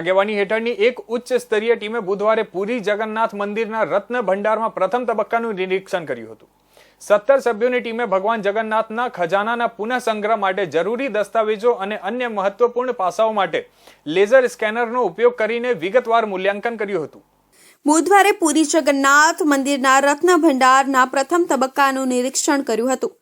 આગેવાની હેઠળની એક ઉચ્ચ સ્તરીય ટીમે બુધવારે પુરી જગન્નાથ મંદિરના રત્ન ભંડારમાં પ્રથમ તબક્કાનું નિરીક્ષણ કર્યું હતું. સત્તર સભ્યોની ટીમે ભગવાન જગન્નાથના ખજાનાના પુનઃસંગ્રહ માટે જરૂરી દસ્તાવેજો અને અન્ય મહત્વપૂર્ણ પાસાઓ માટે લેઝર સ્કેનરનો ઉપયોગ કરીને વિગતવાર મૂલ્યાંકન કર્યું હતું. બુધવારે પુરી જગન્નાથ મંદિરના રત્ન ભંડારના પ્રથમ તબક્કાનું નિરીક્ષણ કર્યું હતું.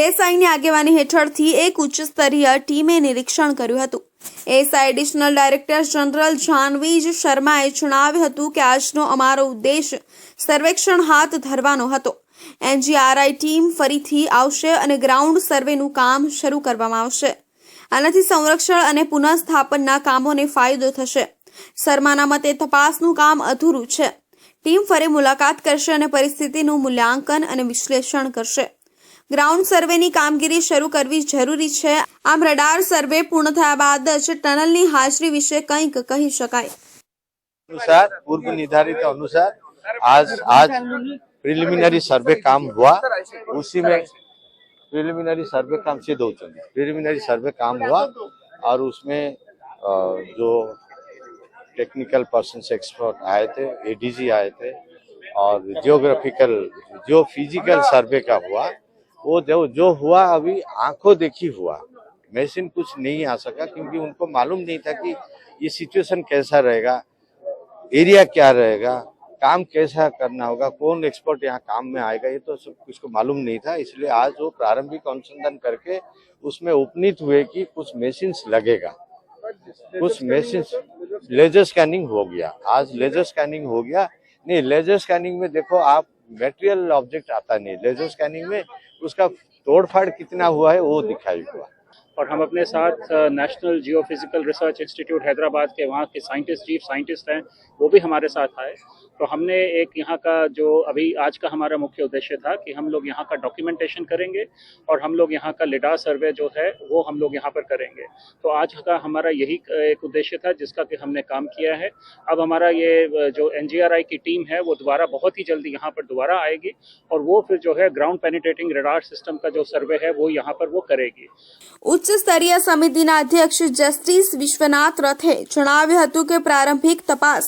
એએસઆઈની આગેવાની હેઠળથી એક ઉચ્ચ સ્તરીય ટીમે નિરીક્ષણ કર્યું હતું. એએસઆઈ એડિશનલ ડાયરેક્ટર જનરલ જાનવીજ શર્માએ જણાવ્યું હતું કે આજનો અમારો ઉદ્દેશ સર્વેક્ષણ હાથ ધરવાનો હતો. એનજીઆરઆઈ ટીમ ફરીથી આવશે અને ગ્રાઉન્ડ સર્વેનું કામ શરૂ કરવામાં આવશે. આનાથી સંરક્ષણ અને પુનઃસ્થાપનના કામોને ફાયદો થશે. શર્માના મતે તપાસનું કામ અધૂરું છે. ટીમ ફરી મુલાકાત કરશે અને પરિસ્થિતિનું મૂલ્યાંકન અને વિશ્લેષણ કરશે. ગ્રાઉન્ડ સર્વેની કામગીરી શરૂ કરવી જરૂરી છે આમ રડાર સર્વે પૂર્ણ થયા બાદ જ ટનલની હાજરી વિશે કંઈક કહી શકાય अनुसार पूर्व निर्धारित अनुसार आज आज प्रिलिमिनरी सर्वे काम हुआ उसी में प्रिलिमिनरी सर्वे काम सिद्ध हो चुके प्रिलिमिनरी सर्वे काम हुआ और उसमें अ, जो टेक्निकल पर्सन एक्सपर्ट आए थे एडीजी आए थे और जियोग्राफिकल जो फिजिकल सर्वे का हुआ वो जो जो हुआ अभी आँखों देखी हुआ। मशीन कुछ नहीं आ सका क्योंकि उनको मालूम नहीं था कि ये सिचुएशन कैसा रहेगा, एरिया क्या रहेगा, काम कैसा करना होगा, कौन एक्सपर्ट यहाँ काम में आएगा, ये तो सब कुछ को मालूम नहीं था। इसलिए आज वो प्रारंभिक अनुसंधान करके उसमें उपनीत हुए कि कुछ मशीन लगेगा। कुछ मशीन लेजर स्कैनिंग हो गया। आज लेजर स्कैनिंग हो गया। नहीं लेजर स्कैनिंग में देखो आप मेटेरियल ऑब्जेक्ट आता नहीं। लेजर स्कैनिंग में उसका तोड़फाड़ कितना हुआ है वो दिखाई हुआ। और हम अपने साथ national geophysical research institute Hyderabad के वहाँ के साइंटिस्ट चीफ साइंटिस्ट हैं, वो भी हमारे साथ आए। तो हमने एक यहाँ का जो अभी आज का हमारा मुख्य उद्देश्य था कि हम लोग यहाँ का डॉक्यूमेंटेशन करेंगे और हम लोग यहाँ का लिडा सर्वे जो है, वो हम लोग यहाँ पर करेंगे। तो आज का हमारा यही एक उद्देश्य था जिसका कि हमने काम किया है। अब हमारा ये जो एनजीआरआई की टीम है, वो दोबारा बहुत ही जल्दी यहाँ पर दोबारा आएगी और वो फिर जो है ग्राउंड पेनिट्रेटिंग रडार सिस्टम का जो सर्वे है, वो यहाँ पर वो करेगी। ઉચ્ચ સ્તરીય સમિતિના અધ્યક્ષ જસ્ટિસ વિશ્વનાથ રથે જણાવ્યું હતું કે પ્રારંભિક તપાસ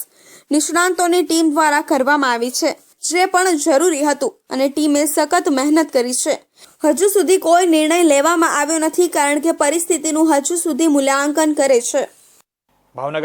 નિષ્ણાંતોની ટીમ દ્વારા કરવામાં આવી છે, જે પણ જરૂરી હતું અને ટીમે સખત મહેનત કરી છે. હજુ સુધી કોઈ નિર્ણય લેવામાં આવ્યો નથી કારણ કે પરિસ્થિતિનું હજુ સુધી મૂલ્યાંકન કરે છે. ભાવનગર